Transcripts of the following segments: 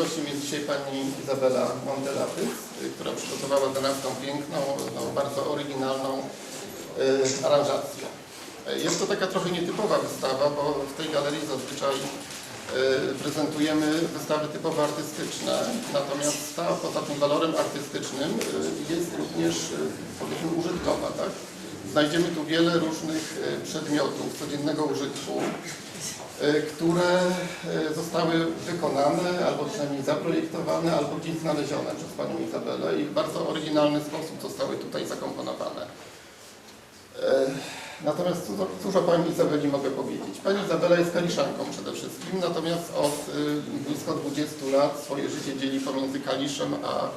gościem jest dzisiaj pani Izabela Montelaty, y, która przygotowała dla nas tą piękną, no, bardzo oryginalną y, aranżację. E, Jest to taka trochę nietypowa wystawa, bo w tej galerii zazwyczaj y, prezentujemy wystawy typowo artystyczne, natomiast ta poza tym walorem artystycznym y, jest również y, powiedzmy użytkowa. Tak? Znajdziemy tu wiele różnych y, przedmiotów codziennego użytku, które e, zostały wykonane, albo przynajmniej zaprojektowane, albo gdzieś znalezione przez Panią Izabelę i w bardzo oryginalny sposób zostały tutaj zakomponowane. E, Natomiast cóż o Pani Izabeli mogę powiedzieć? Pani Izabela jest kaliszanką przede wszystkim, natomiast od y, blisko 20 lat swoje życie dzieli pomiędzy Kaliszem a,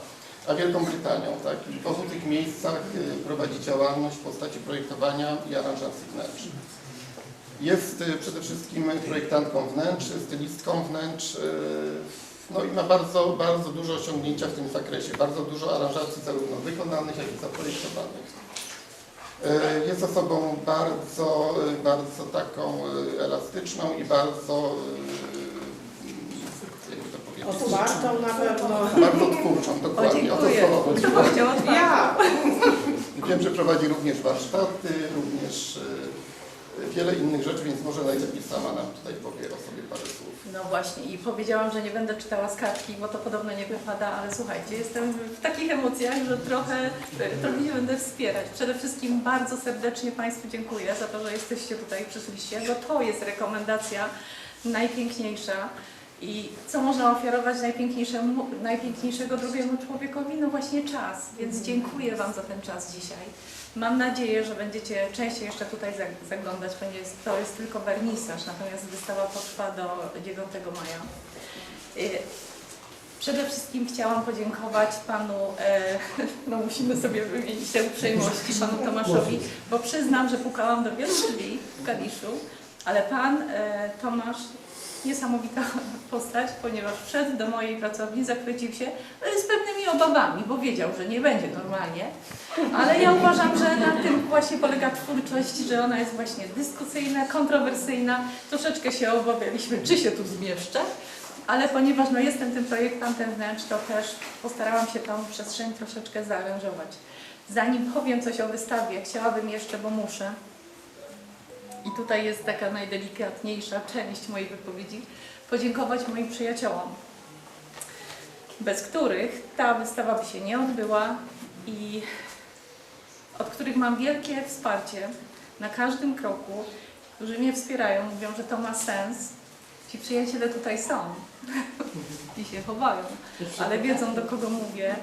a Wielką Brytanią. Tak? I w obu tych miejscach y, prowadzi działalność w postaci projektowania i aranżacji wnętrz. Jest y, przede wszystkim projektantką wnętrz, stylistką wnętrz, y, no i ma bardzo, bardzo duże osiągnięcia w tym zakresie, bardzo dużo aranżacji zarówno wykonanych, jak i zaprojektowanych. Y, Jest osobą bardzo, bardzo taką elastyczną i bardzo, jakby to powiedzieć, Otwartą na pewno. bardzo twórczą, dokładnie, o to dziękuję. słowo chodziło. Powiedział otwarcie. Ja. Wiem, że prowadzi również warsztaty, również wiele innych rzeczy, więc może najlepiej sama nam tutaj powie o sobie parę słów. No właśnie i powiedziałam, że nie będę czytała z kartki, bo to podobno nie wypada, ale słuchajcie, jestem w takich emocjach, że trochę, trochę się będę wspierać. Przede wszystkim bardzo serdecznie Państwu dziękuję za to, że jesteście tutaj, przyszliście, bo to jest rekomendacja najpiękniejsza. I co można ofiarować najpiękniejszemu, najpiękniejszego drugiemu człowiekowi? No właśnie czas. Więc dziękuję Wam za ten czas dzisiaj. Mam nadzieję, że będziecie częściej jeszcze tutaj zag- zaglądać, ponieważ to jest tylko wernisaż, natomiast wystawa potrwa do 9 maja. Y, Przede wszystkim chciałam podziękować panu, e, no musimy sobie wymienić te uprzejmości, panu Tomaszowi, bo przyznam, że pukałam do wielu drzwi w Kaliszu, ale pan e, Tomasz, niesamowita postać, ponieważ wszedł do mojej pracowni, zachwycił się e, z pewnymi obawami, bo wiedział, że nie będzie normalnie, ale ja uważam, że na tym właśnie polega twórczość, że ona jest właśnie dyskusyjna, kontrowersyjna. Troszeczkę się obawialiśmy, czy się tu zmieszczę, ale ponieważ no, jestem tym projektantem wnętrz, to też postarałam się tą przestrzeń troszeczkę zaaranżować. Zanim powiem coś o wystawie, chciałabym jeszcze, bo muszę, i tutaj jest taka najdelikatniejsza część mojej wypowiedzi, podziękować moim przyjaciołom, bez których ta wystawa by się nie odbyła i od których mam wielkie wsparcie na każdym kroku, którzy mnie wspierają, mówią, że to ma sens. Ci przyjaciele tutaj są i się chowają, ale wiedzą do kogo mówię,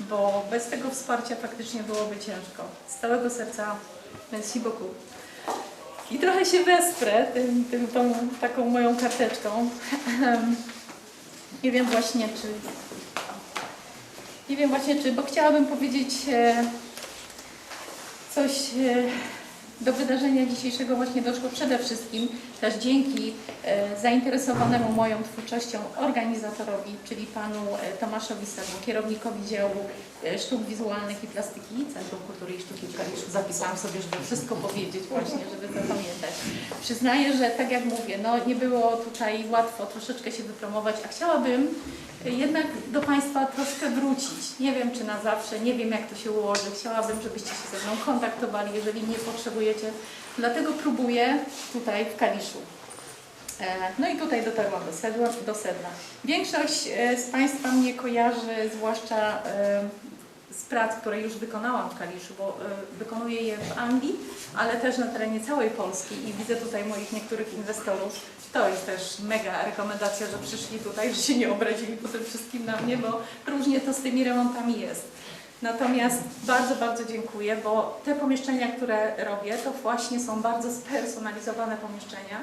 bo bez tego wsparcia faktycznie byłoby ciężko. Z całego serca merci beaucoup. I trochę się wesprę tym, tym, tą taką moją karteczką. Nie wiem właśnie, czy nie wiem właśnie czy, bo chciałabym powiedzieć e, coś e, do wydarzenia dzisiejszego właśnie doszło przede wszystkim też dzięki e, zainteresowanemu moją twórczością organizatorowi, czyli panu e, Tomaszowi Sadło, kierownikowi działu e, sztuk wizualnych i plastyki Centrum Kultury i Sztuki w Kaliszu. Zapisałam sobie, żeby wszystko powiedzieć właśnie, żeby zapamiętać. Przyznaję, że tak jak mówię, no nie było tutaj łatwo troszeczkę się wypromować, a chciałabym jednak do Państwa troszkę wrócić. Nie wiem, czy na zawsze, nie wiem, jak to się ułoży. Chciałabym, żebyście się ze mną kontaktowali, jeżeli nie potrzebujecie. Dlatego próbuję tutaj w Kaliszu. E, No i tutaj dotarłam do sedła, do sedna. Większość e, z Państwa mnie kojarzy, zwłaszcza e, z prac, które już wykonałam w Kaliszu, bo wykonuję je w Anglii, ale też na terenie całej Polski i widzę tutaj moich niektórych inwestorów. To jest też mega rekomendacja, że przyszli tutaj, że się nie obrazili po tym wszystkim na mnie, bo różnie to z tymi remontami jest. Natomiast bardzo, bardzo dziękuję, bo te pomieszczenia, które robię, to właśnie są bardzo spersonalizowane pomieszczenia,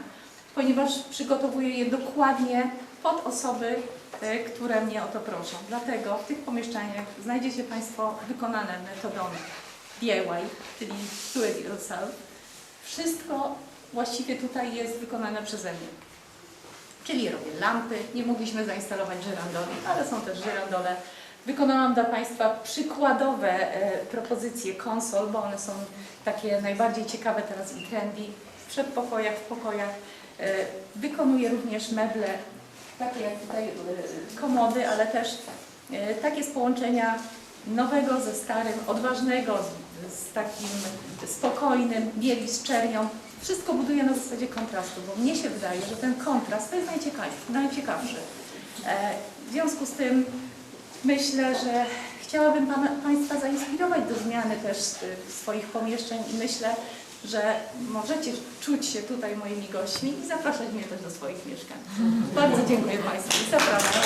ponieważ przygotowuję je dokładnie pod osoby, e, które mnie o to proszą. Dlatego w tych pomieszczeniach znajdziecie Państwo wykonane metodą DIY, czyli do it yourself. Wszystko właściwie tutaj jest wykonane przeze mnie. Czyli robię lampy, nie mogliśmy zainstalować żyrandoli, ale są też żyrandole. Wykonałam dla Państwa przykładowe e, propozycje konsol, bo one są takie najbardziej ciekawe teraz i trendy w przedpokojach, w pokojach. E, wykonuję również meble, takie jak tutaj e, komody, ale też e, takie z połączenia nowego ze starym, odważnego z, z takim spokojnym, bieli z czernią. Wszystko buduje na zasadzie kontrastu, bo mnie się wydaje, że ten kontrast to jest najciekawszy. najciekawszy. W związku z tym myślę, że chciałabym pana, Państwa zainspirować do zmiany też e, swoich pomieszczeń i myślę, że możecie czuć się tutaj moimi gośćmi i zapraszać mnie też do swoich mieszkań. Bardzo dziękuję Państwu i zapraszam.